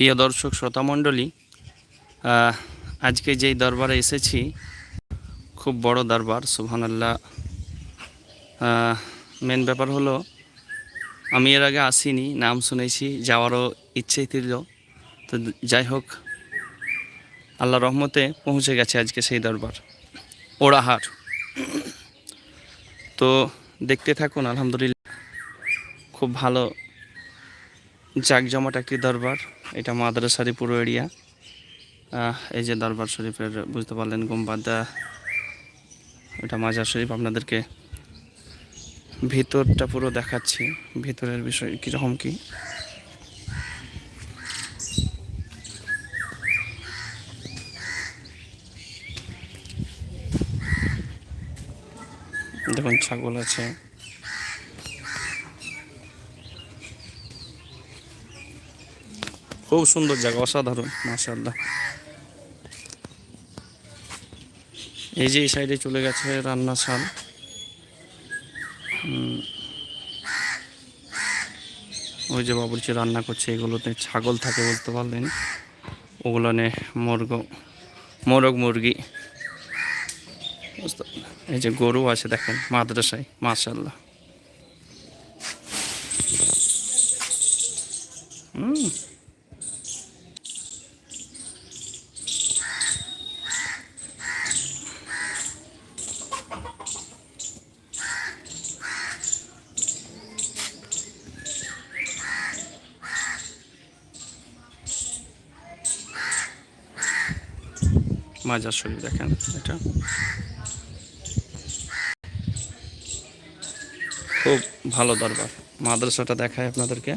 প্রিয় দর্শক শ্রোতামণ্ডলী আজকে যেই দরবারে এসেছি, খুব বড় দরবার সুবহান আল্লাহ মেন ব্যাপার হলো, আমি এর আগে আসিনি, নাম শুনেছি, যাওয়ারও ইচ্ছে ছিল। তো যাই হোক আল্লাহ রহমতে পৌঁছে গেছে আজকে সেই দরবার, ওড়াহার। তো দেখতে থাকুন, আলহামদুলিল্লাহ, খুব ভালো জাকজমট একটি দরবার। এটা মাদ্রাসারি পুরো এরিয়া। এই যে দরবার শরীফের, বুঝতে পারলেন, গুম্বাদ। এটা মাজার শরীফ, আপনাদেরকে ভিতরটা পুরো দেখাচ্ছি। ভিতরের বিষয় কীরকম কি? দেখুন, ছাগল আছে। খুব সুন্দর জায়গা, অসাধারণ, মাশাআল্লাহ। এই যে এই সাইডে চলে গেছে রান্নাশাল ওই যে বাবুর্চি রান্না করছে, এগুলোতে ছাগল থাকে বলতে পারলেন। ওগুলো নে মুরগ, মোরগ মুরগি। এই যে গরু আছে দেখেন, মাদ্রাসায় মাশাল্লাহ হুম মাজার শরীফ দেখেন এটা। খুব ভালো দরবার মাদ্রাসাটা দেখায় আপনাদেরকে।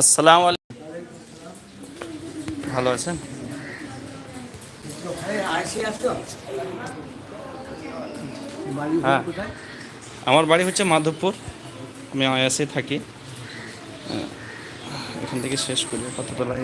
আসসালামু আলাইকুম। ভালো আছেন? হ্যাঁ। আমার বাড়ি হচ্ছে মাধবপুর। আমি আয়াসে থাকি। এখান থেকে শেষ করি। কততলা